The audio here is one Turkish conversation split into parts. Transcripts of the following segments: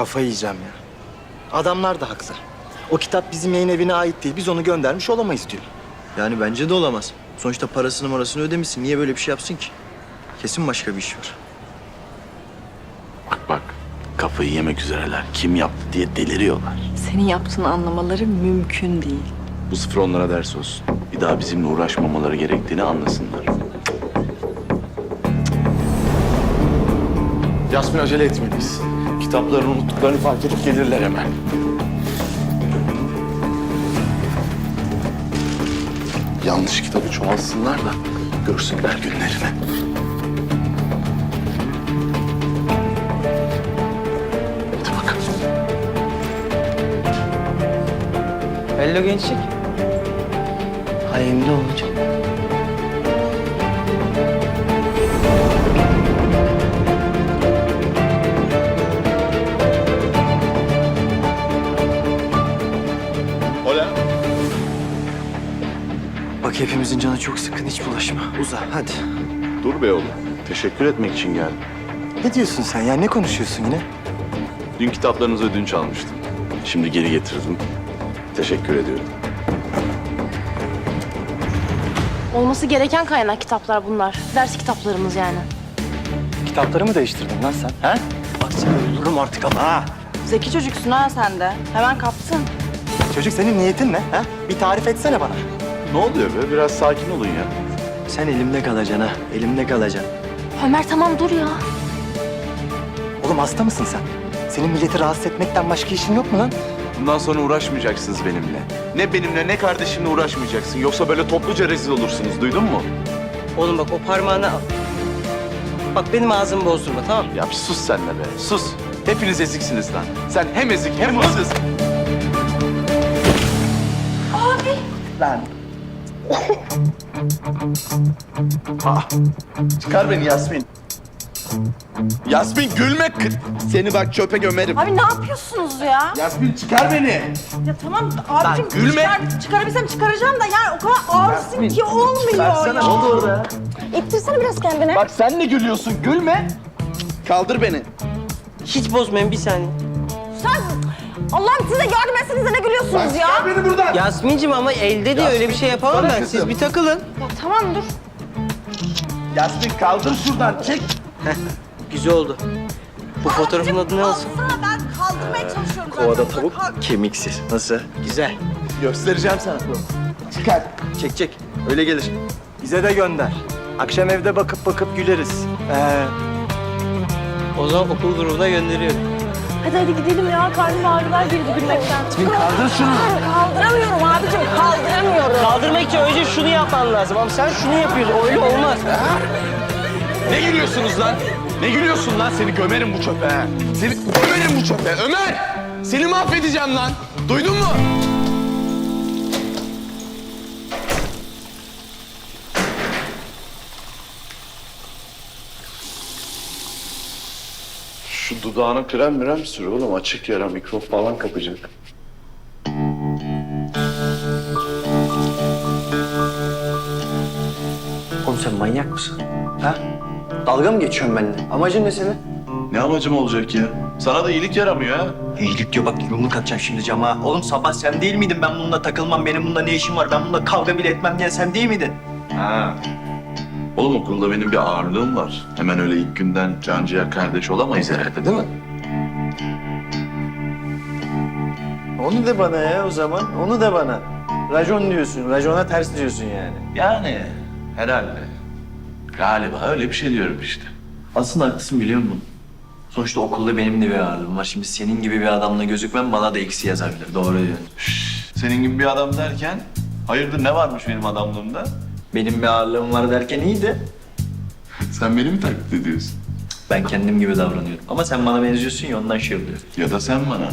Kafayı yiyeceğim ya. Adamlar da haklı. O kitap bizim yayın evine ait değil. Biz onu göndermiş olamayız diyor. Yani bence de olamaz. Sonuçta parasını marasını ödemişsin. Niye böyle bir şey yapsın ki? Kesin başka bir iş var. Bak bak kafayı yemek üzereler. Kim yaptı diye deliriyorlar. Senin yaptığını anlamaları mümkün değil. Bu sıfır onlara ders olsun. Bir daha bizimle uğraşmamaları gerektiğini anlasınlar. Yasmin acele etmeliyiz. Kitaplarını unuttuklarını fark edip gelirler hemen. Yanlış kitabı çoğalsınlar da görsünler günlerini. Hadi bakalım. Hello gençlik. Hayırlı olacak. Hepimizin canı çok sıkın. Hiç bulaşma. Uza hadi. Dur be oğlum. Teşekkür etmek için geldim. Ne diyorsun sen ya? Ne konuşuyorsun yine? Dün kitaplarınızı ödünç almıştım. Şimdi geri getirdim. Teşekkür ediyorum. Olması gereken kaynak kitaplar bunlar. Ders kitaplarımız yani. Kitapları mı değiştirdin lan sen? Ha? Bak seni öldürürüm artık ama ha. Zeki çocuksun ha sen de. Hemen kaptın. Çocuk senin niyetin ne? Ha? Bir tarif etsene bana. Ne oluyor be? Biraz sakin olun ya. Sen elimde kalacaksın ha. Elimde kalacaksın. Ömer tamam dur ya. Oğlum hasta mısın sen? Senin milleti rahatsız etmekten başka işin yok mu lan? Bundan sonra uğraşmayacaksınız benimle. Ne benimle ne kardeşimle uğraşmayacaksın. Yoksa böyle topluca rezil olursunuz. Duydun mu? Oğlum bak o parmağını al. Bak benim ağzımı bozdurma tamam mı? Ya bir sus sen de be. Sus. Hepiniz eziksiniz lan. Sen hem ezik hem hırsız. Abi. Lan. Çıkar beni Yasmin. Yasmin gülme. kı- Seni bak çöpe gömerim. Abi ne yapıyorsunuz ya? Yasmin çıkar beni. Ya tamam abicim gülme. çıkar, çıkarabilsem çıkaracağım da yani o kadar ağırsın ki olmuyor ya. Ne oldu orada? İttirsene biraz kendini. Bak sen de gülüyorsun. Gülme. Kaldır beni. Hiç bozmayın bir saniye. Sen Allah'ım size yardım etsenize ne gülüyorsunuz ya? Çıkar beni buradan. Yasmin'cim ama elde diye öyle bir şey yapamam ben. Siz bir takılın. Ya tamam dur. Yasmin kaldır şuradan. Çek. Güzel oldu. Bu fotoğrafın adı ne olsun? Alsana ben kaldırmaya çalışıyorum zaten. Kovada tavuk kemiksiz. Nasıl? Güzel. Göstereceğim sana. Çıkar. Çek çek. Öyle gelir. Bize de gönder. Akşam evde bakıp bakıp güleriz. Ee, O zaman okul grubuna gönderiyorum. Hadi hadi gidelim ya. Karnım ağrılar girdi gülmekten. Kaldır şunu. Kaldıramıyorum abicim kaldıramıyorum. Kaldırmak için önce şunu yapman lazım. Ama sen şunu yapıyorsun. Öyle olmaz. Ne gülüyorsunuz lan? Ne gülüyorsun lan? Seni gömerim bu çöpe. ha. Seni gömerim bu çöpe. Ömer! Seni mahvedeceğim lan. Duydun mu? Dudağına krem mirem sür oğlum. Açık yara mikrop falan kapacak. Oğlum sen manyak mısın? Ha? Dalga mı geçiyorsun benimle? Amacın ne senin? Ne amacım olacak ya? Sana da iyilik yaramıyor ha. İyilik diyor bak yumruk atacağım şimdi cama. Oğlum sabah sen değil miydin? Ben bununla takılmam, benim bununla ne işim var? Ben bununla kavga bile etmem diye sen değil miydin? Ha. Oğlum okulda benim bir ağırlığım var. Hemen öyle ilk günden canciğer kardeş olamayız herhalde değil mi? Onu de bana ya o zaman. Onu de bana. Rajon diyorsun. Rajona ters diyorsun yani. Yani herhalde. Galiba öyle bir şey diyorum işte. Aslında haklısın biliyor musun? Sonuçta okulda benim de bir ağırlığım var. Şimdi senin gibi bir adamla gözükmem bana da eksi yazabilir. Doğru diyorsun. Senin gibi bir adam derken hayırdır ne varmış benim adamlığımda? Benim bir ağırlığım var derken iyiydi. Sen beni mi taklit ediyorsun? Ben kendim gibi davranıyorum. Ama sen bana benziyorsun ya ondan şey oluyor. Ya da sen bana.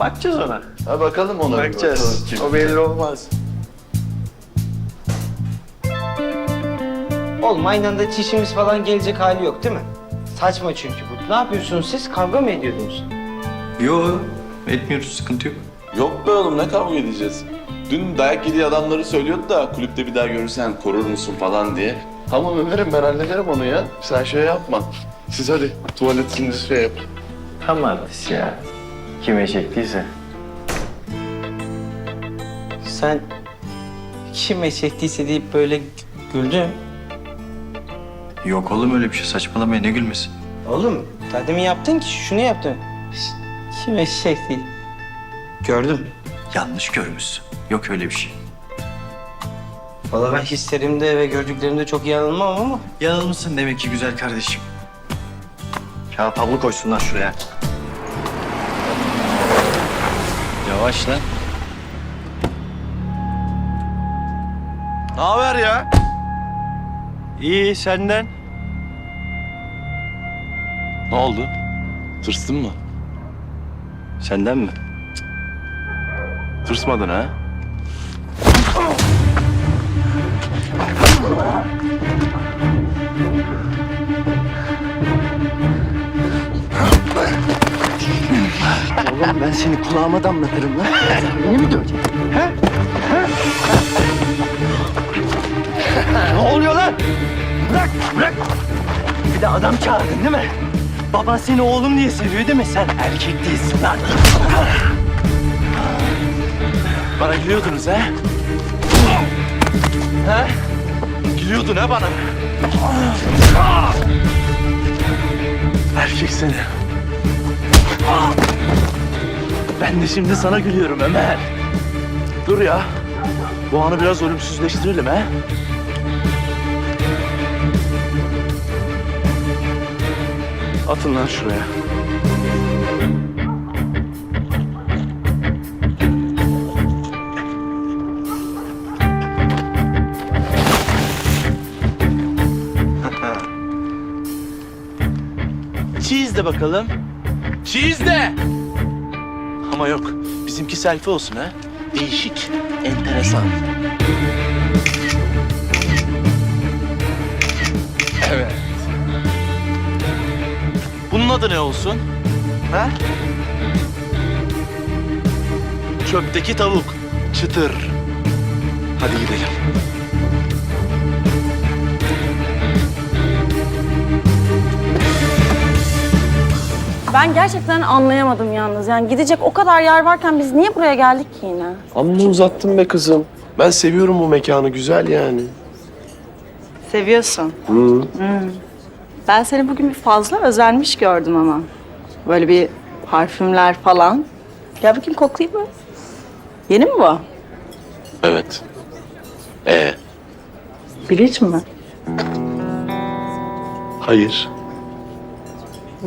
Bakacağız ona. Ha bakalım ona. Bakacağız. bakalım. O belli olmaz. Oğlum aynı anda çişimiz falan gelecek hali yok değil mi? Saçma çünkü bu. Ne yapıyorsunuz siz? Kavga mı ediyordunuz? Yo, etmiyoruz. Sıkıntı yok. Yok be oğlum ne kavga edeceğiz? Dün dayak yediği adamları söylüyordu da kulüpte bir daha görürsen korur musun falan diye. Tamam Ömer'im ben hallederim onu ya. Sen şey yapma. Siz hadi tuvaletinizi şey yapın. Tam artist ya. Kime çektiyse. Sen kime çektiyse deyip böyle güldün. Yok oğlum öyle bir şey saçmalamayın ne gülmesi. Oğlum daha demin yaptın ki şunu yaptın. Kime çekti? Gördüm. Yanlış görmüşsün. Yok öyle bir şey. Valla ben hislerimde ve gördüklerimde çok yanılmam ama. Yanılmışsın demek ki güzel kardeşim. Kağıt havlu koysunlar şuraya. Yavaş lan. Ne haber ya? İyi senden. Ne oldu? Tırstın mı? Senden mi? Tırsmadın ha? Oğlum ben seni kulağıma damlatırım lan. Beni mi döveceksin? ne oluyor lan? Bırak, bırak. Bir de adam çağırdın değil mi? Baban seni oğlum diye seviyor değil mi? Sen erkek değilsin lan. Bana gülüyordunuz ha? Ha? Gülüyordun ha bana? Erkek seni. Ben de şimdi sana gülüyorum Ömer. Dur ya. Bu anı biraz ölümsüzleştirelim ha. Atın lan şuraya. Cheese de bakalım. Cheese de. Ama yok. Bizimki selfie olsun ha. Değişik, enteresan. Evet. Bunun adı ne olsun? Ha? Çöpteki tavuk. Çıtır. Hadi gidelim. Ben gerçekten anlayamadım yalnız. Yani gidecek o kadar yer varken biz niye buraya geldik ki yine? Amma uzattın be kızım. Ben seviyorum bu mekanı güzel yani. Seviyorsun. Hmm. Ben seni bugün bir fazla özenmiş gördüm ama. Böyle bir parfümler falan. Gel bakayım koklayayım mı? Yeni mi bu? Evet. Ee, Bilic mi? hayır.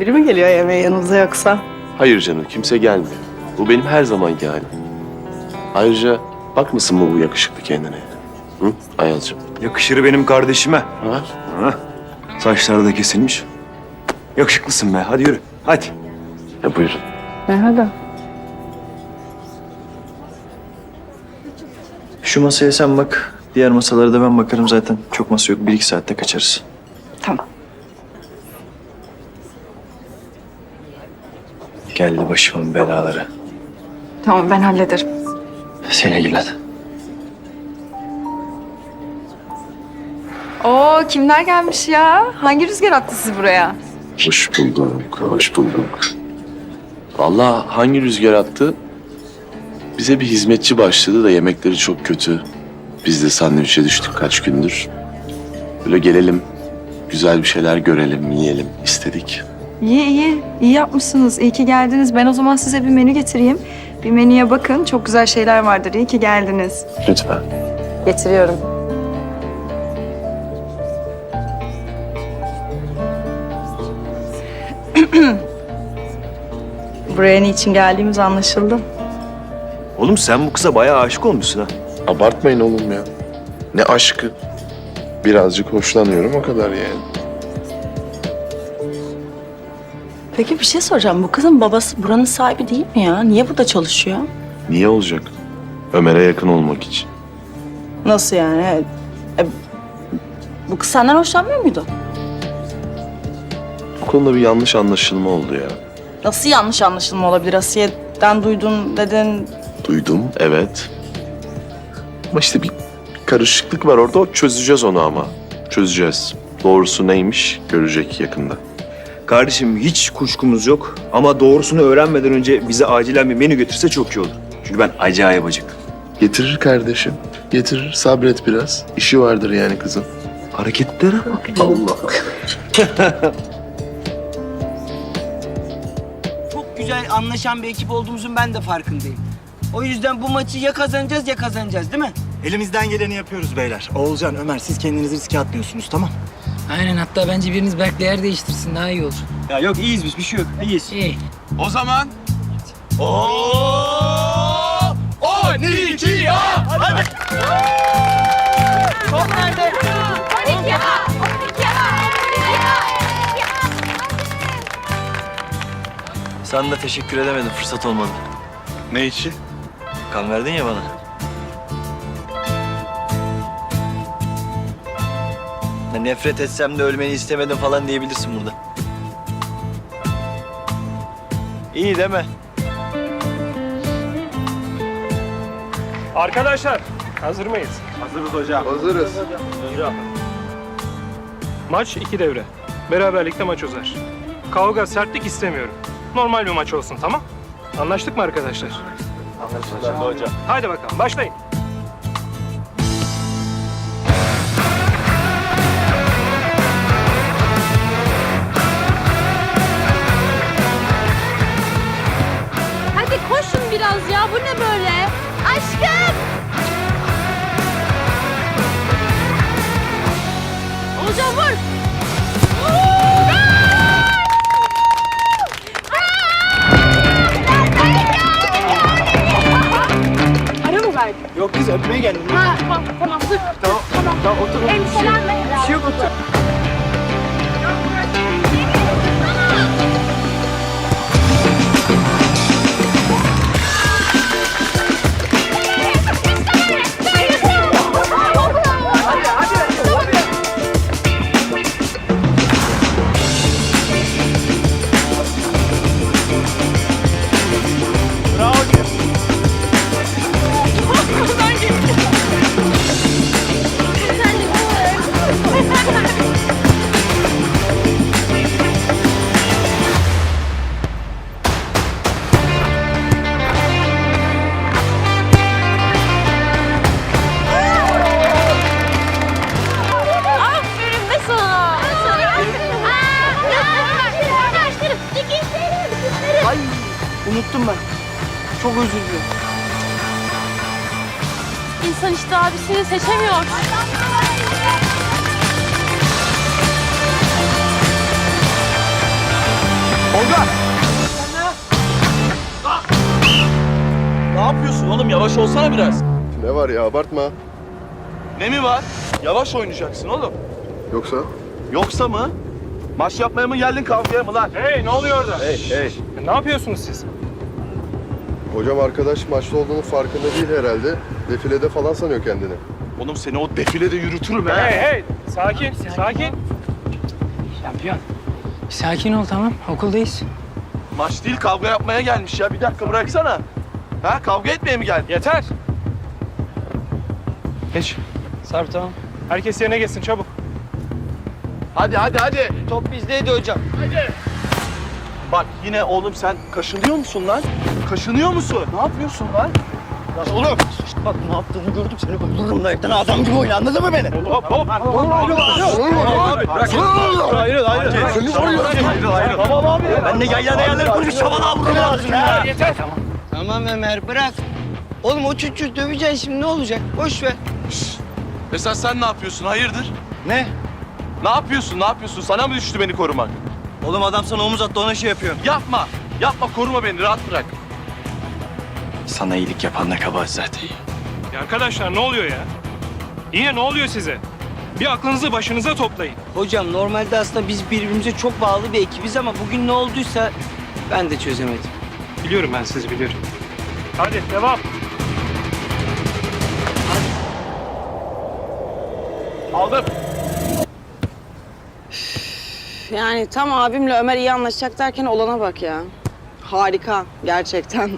Biri mi geliyor yemeğe yanınıza yoksa? Hayır canım kimse gelmiyor. Bu benim her zamanki halim. Ayrıca bakmasın mı bu yakışıklı kendine? Hı Ayalcığım? Yakışır benim kardeşime. Ha? Ha? Saçları da kesilmiş. Yakışıklısın be. Hadi yürü. Hadi. Ya buyurun. Hadi. Şu masaya sen bak. Diğer masalara da ben bakarım zaten. Çok masa yok. Bir iki saatte kaçarız. Geldi başımın belaları. Tamam ben hallederim. Seni ilgilen. Oo kimler gelmiş ya? Hangi rüzgar attı sizi buraya? Hoş bulduk, hoş bulduk. Vallahi hangi rüzgar attı? Bize bir hizmetçi başladı da yemekleri çok kötü. Biz de sandviçe düştük kaç gündür. Böyle gelelim, güzel bir şeyler görelim, yiyelim istedik. İyi iyi. iyi yapmışsınız. İyi ki geldiniz. Ben o zaman size bir menü getireyim. Bir menüye bakın. Çok güzel şeyler vardır. İyi ki geldiniz. Lütfen. Getiriyorum. Buraya niçin geldiğimiz anlaşıldı. Oğlum sen bu kıza bayağı aşık olmuşsun ha. Abartmayın oğlum ya. Ne aşkı. Birazcık hoşlanıyorum o kadar yani. Peki bir şey soracağım. Bu kızın babası buranın sahibi değil mi ya? Niye burada çalışıyor? Niye olacak? Ömer'e yakın olmak için. Nasıl yani? E, bu kız senden hoşlanmıyor muydu? Bu konuda bir yanlış anlaşılma oldu ya. Nasıl yanlış anlaşılma olabilir? Asiye'den duydun dedin. Duydum, evet. Ama işte bir karışıklık var orada. Çözeceğiz onu ama. Çözeceğiz. Doğrusu neymiş görecek yakında. Kardeşim hiç kuşkumuz yok ama doğrusunu öğrenmeden önce bize acilen bir menü getirse çok iyi olur. Çünkü ben acayip acıktım. Getirir kardeşim. Getirir. Sabret biraz. İşi vardır yani kızın. Hareketlere bak. Allah. Çok güzel anlaşan bir ekip olduğumuzun ben de farkındayım. O yüzden bu maçı ya kazanacağız ya kazanacağız değil mi? Elimizden geleni yapıyoruz beyler. Oğulcan, Ömer siz kendinizi riske atmıyorsunuz tamam? Aynen hatta bence biriniz Berk'le yer değiştirsin daha iyi olur. Ya yok iyiyiz biz bir şey yok. İyiyiz. İyi. O zaman... Oo! 12 ya! Hadi! Sana da teşekkür edemedim. Fırsat olmadı. Ne içi? Kan verdin ya bana. Ya nefret etsem de ölmeni istemedim falan diyebilirsin burada. İyi değil mi? Arkadaşlar hazır mıyız? Hazırız hocam. Hazırız. Maç iki devre. Beraberlikte maç uzar. Kavga, sertlik istemiyorum. Normal bir maç olsun tamam? Anlaştık mı arkadaşlar? Anlaşıldı hocam. Haydi bakalım başlayın. Unuttum ben. Çok özür dilerim. İnsan işte abisini seçemiyor. Olga! Ne yapıyorsun oğlum? Yavaş olsana biraz. Ne var ya abartma. Ne mi var? Yavaş oynayacaksın oğlum. Yoksa? Yoksa mı? Maç yapmaya mı geldin kavgaya mı lan? Hey ne oluyor orada? Hey hey. Ne yapıyorsunuz siz? Hocam arkadaş maçta olduğunun farkında değil herhalde. Defilede falan sanıyor kendini. Oğlum seni o defilede yürütürüm ha. Hey hey sakin sakin. Şampiyon. Sakin ol tamam okuldayız. Maç değil kavga yapmaya gelmiş ya. Bir dakika bıraksana. Ha kavga etmeye mi geldin? Yeter. Geç. Sarp tamam. Herkes yerine geçsin çabuk. Hadi hadi hadi. Top bizdeydi hocam. Bak yine oğlum sen kaşınıyor musun lan? Kaşınıyor musun? Ne yapıyorsun lan? Ya oğlum. Şişt, bak ne yaptığını gördüm seni bulurum da evden adam gibi oyna anladın mı beni? Hop hop. Oğlum ayrıl ayrıl. Bırak. Ayrıl ayrıl. Ayrıl ayrıl. Tamam abi. Ben de yayla yerleri kurmuş çabala vururum lazım ya. Yeter. Tamam. Tamam Ömer bırak. Oğlum o çocuk döveceksin şimdi ne olacak? Boş ver. Esas sen ne yapıyorsun? Hayırdır? Ne? Ne yapıyorsun? Ne yapıyorsun? Sana mı düştü beni korumak? Oğlum adam sana omuz attı ona şey yapıyorum. Yapma. Yapma koruma beni. Rahat bırak. Sana iyilik yapan da kabahat zaten. Ya arkadaşlar ne oluyor ya? Yine ne oluyor size? Bir aklınızı başınıza toplayın. Hocam normalde aslında biz birbirimize çok bağlı bir ekibiz ama bugün ne olduysa ben de çözemedim. Biliyorum ben sizi biliyorum. Hadi devam. Aldım. Yani tam abimle Ömer iyi anlaşacak derken olana bak ya. Harika gerçekten.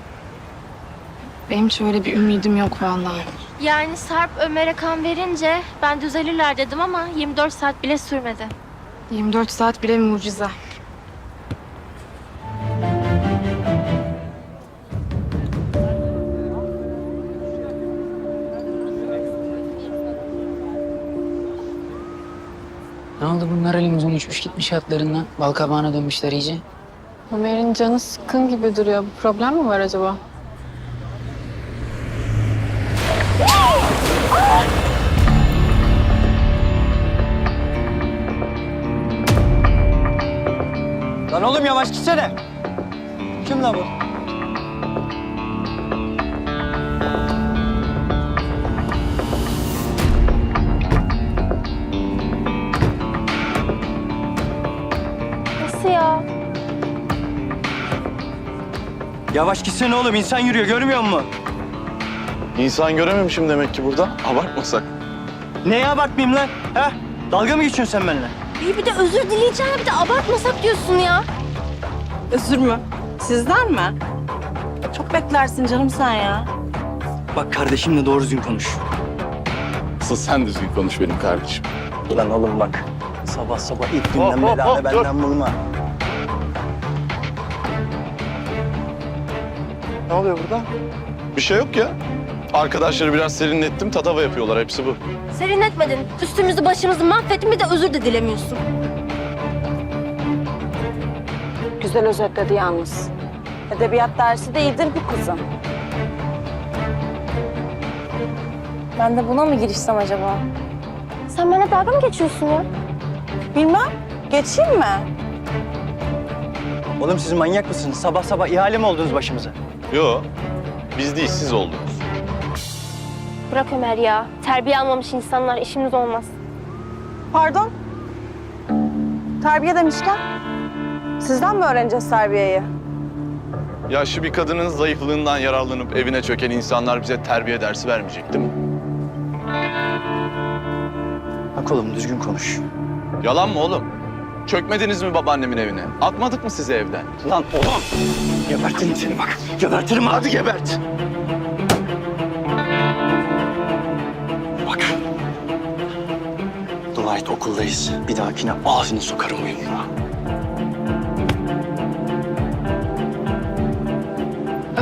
Benim hiç öyle bir ümidim yok vallahi. Yani Sarp Ömer'e kan verince ben düzelirler dedim ama 24 saat bile sürmedi. 24 saat bile mucize. Ne oldu bunlar elimizden uçmuş gitmiş hatlarından. Balkabağına dönmüşler iyice. Ömer'in canı sıkkın gibi duruyor. Bir problem mi var acaba? Oğlum yavaş gitsene. Kim lan bu? Nasıl ya? Yavaş gitsene oğlum insan yürüyor görmüyor musun? İnsan görememişim demek ki burada. Abartmasak. Neye abartmayayım lan? Ha? Dalga mı geçiyorsun sen benimle? İyi bir de özür dileyeceğim bir de abartmasak diyorsun ya. Özür mü? Sizden mi? Çok beklersin canım sen ya. Bak kardeşimle doğru düzgün konuş. Asıl sen düzgün konuş benim kardeşim. Ulan oğlum bak. Sabah sabah ilk günden hop, belanı hop, benden bulma. Ne oluyor burada? Bir şey yok ya. Arkadaşları biraz serinlettim, tatava yapıyorlar. Hepsi bu. Serinletmedin. Üstümüzü başımızı mahvettin bir de özür de dilemiyorsun. Güzel özetledi yalnız. Edebiyat dersi değildir bu kızım. Ben de buna mı girişsem acaba? Sen benimle dalga mı geçiyorsun ya? Bilmem. Geçeyim mi? Oğlum siz manyak mısınız? Sabah sabah ihale mi oldunuz başımıza? Yo, biz değil, siz oldunuz. Bırak Ömer ya. Terbiye almamış insanlar işimiz olmaz. Pardon? Terbiye demişken? Sizden mi öğreneceğiz terbiyeyi? Yaşlı bir kadının zayıflığından yararlanıp evine çöken insanlar bize terbiye dersi vermeyecek değil mi? Bak oğlum düzgün konuş. Yalan mı oğlum? Çökmediniz mi babaannemin evine? Atmadık mı sizi evden? Lan oğlum! Gebertirim seni bak. Gebertirim hadi gebert. Bak. Dua et okuldayız. Bir dahakine ağzını sokarım o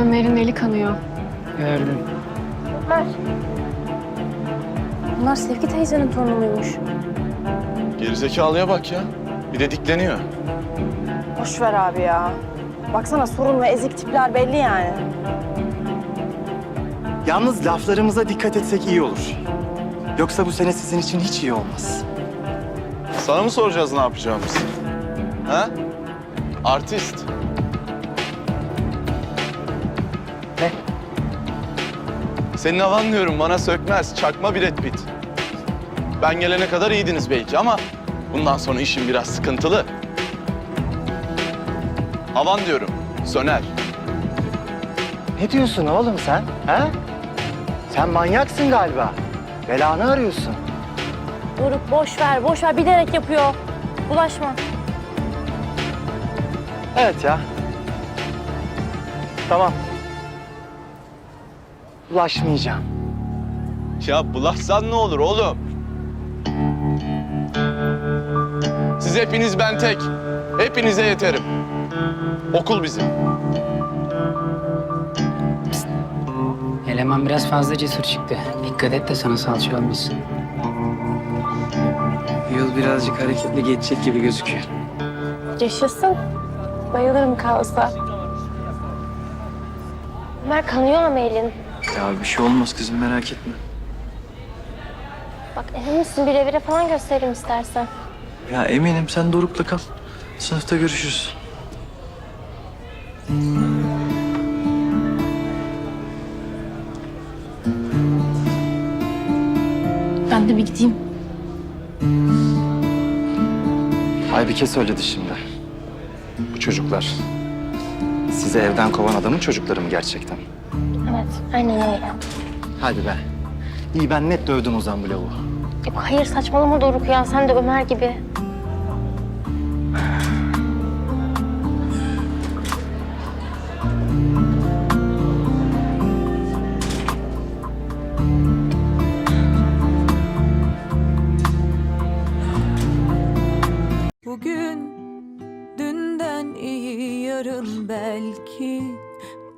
Ömer'in eli kanıyor. Gördüm. Ömer. Bunlar Sevgi teyzenin torunu muymuş? Gerizekalıya bak ya. Bir de dikleniyor. Boş ver abi ya. Baksana sorun ve ezik tipler belli yani. Yalnız laflarımıza dikkat etsek iyi olur. Yoksa bu sene sizin için hiç iyi olmaz. Sana mı soracağız ne yapacağımızı? Ha? Artist. Senin havan diyorum bana sökmez. Çakma bir Pitt. Ben gelene kadar iyiydiniz belki ama bundan sonra işin biraz sıkıntılı. Havan diyorum. Söner. Ne diyorsun oğlum sen? Ha? Sen manyaksın galiba. Belanı arıyorsun. Doruk boş ver, boş ver. Bilerek yapıyor. Bulaşma. Evet ya. Tamam. Ulaşmayacağım. Ya bulaşsan ne olur oğlum? Siz hepiniz ben tek. Hepinize yeterim. Okul bizim. Eleman biraz fazla cesur çıktı. Dikkat et de sana salça olmasın. Yol birazcık hareketli geçecek gibi gözüküyor. Yaşasın. Bayılırım kaosa. Ömer kanıyor ama elin. Ya bir şey olmaz kızım merak etme. Bak emin misin bir revire falan gösteririm istersen. Ya eminim sen Doruk'la kal. Sınıfta görüşürüz. Ben de bir gideyim. Aybike söyledi şimdi. Bu çocuklar. Sizi evden kovan adamın çocukları mı gerçekten? Evet, aynen öyle. Hadi be. İyi ben net dövdüm o zaman bu lavuğu. Yok hayır saçmalama Doruk ya. Sen de Ömer gibi.